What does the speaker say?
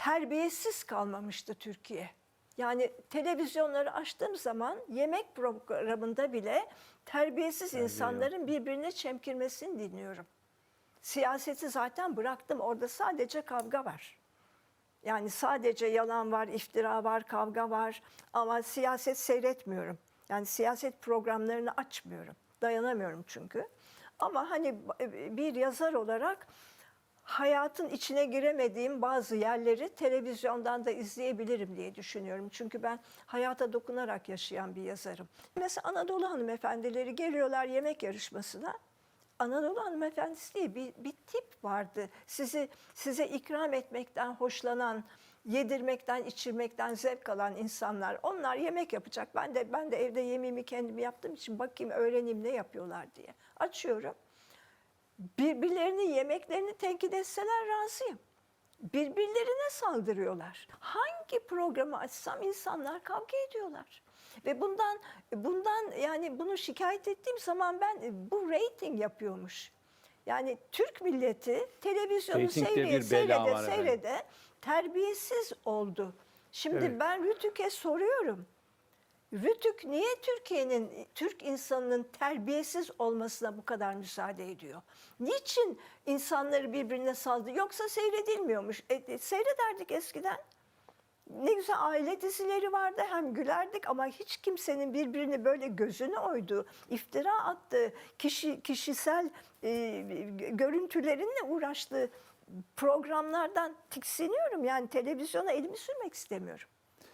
terbiyesiz kalmamıştı Türkiye. Yani televizyonları açtığım zaman yemek programında bile terbiyesiz insanların birbirine çemkirmesini dinliyorum. Siyaseti zaten bıraktım. Orada sadece kavga var. Yani sadece yalan var, iftira var, kavga var ama siyaset seyretmiyorum. Yani siyaset programlarını açmıyorum. Dayanamıyorum çünkü. Ama hani bir yazar olarak hayatın içine giremediğim bazı yerleri televizyondan da izleyebilirim diye düşünüyorum. Çünkü ben hayata dokunarak yaşayan bir yazarım. Mesela Anadolu hanımefendileri geliyorlar yemek yarışmasına. Anadolu hanımefendisi diye bir, bir tip vardı. Sizi size ikram etmekten hoşlanan, yedirmekten, içirmekten zevk alan insanlar. Onlar yemek yapacak. Ben de ben de evde yemeğimi kendim yaptığım için bakayım öğreneyim ne yapıyorlar diye. Açıyorum. Birbirlerini yemeklerini tenkit etseler razıyım. Birbirlerine saldırıyorlar. Hangi programı açsam insanlar kavga ediyorlar. Ve bundan bundan yani bunu şikayet ettiğim zaman ben bu rating yapıyormuş. Yani Türk milleti televizyonu seyrede bir bela seyrede var efendim. seyrede terbiyesiz oldu. Şimdi Evet. ben Rütük'e soruyorum. Rütük niye Türkiye'nin Türk insanının terbiyesiz olmasına bu kadar müsaade ediyor? Niçin insanları birbirine saldı? Yoksa seyredilmiyormuş. E, seyrederdik eskiden. Ne güzel aile dizileri vardı hem gülerdik ama hiç kimsenin birbirini böyle gözünü oyduğu, iftira attığı, kişi kişisel e, görüntülerinle uğraştığı programlardan tiksiniyorum. Yani televizyona elimi sürmek istemiyorum.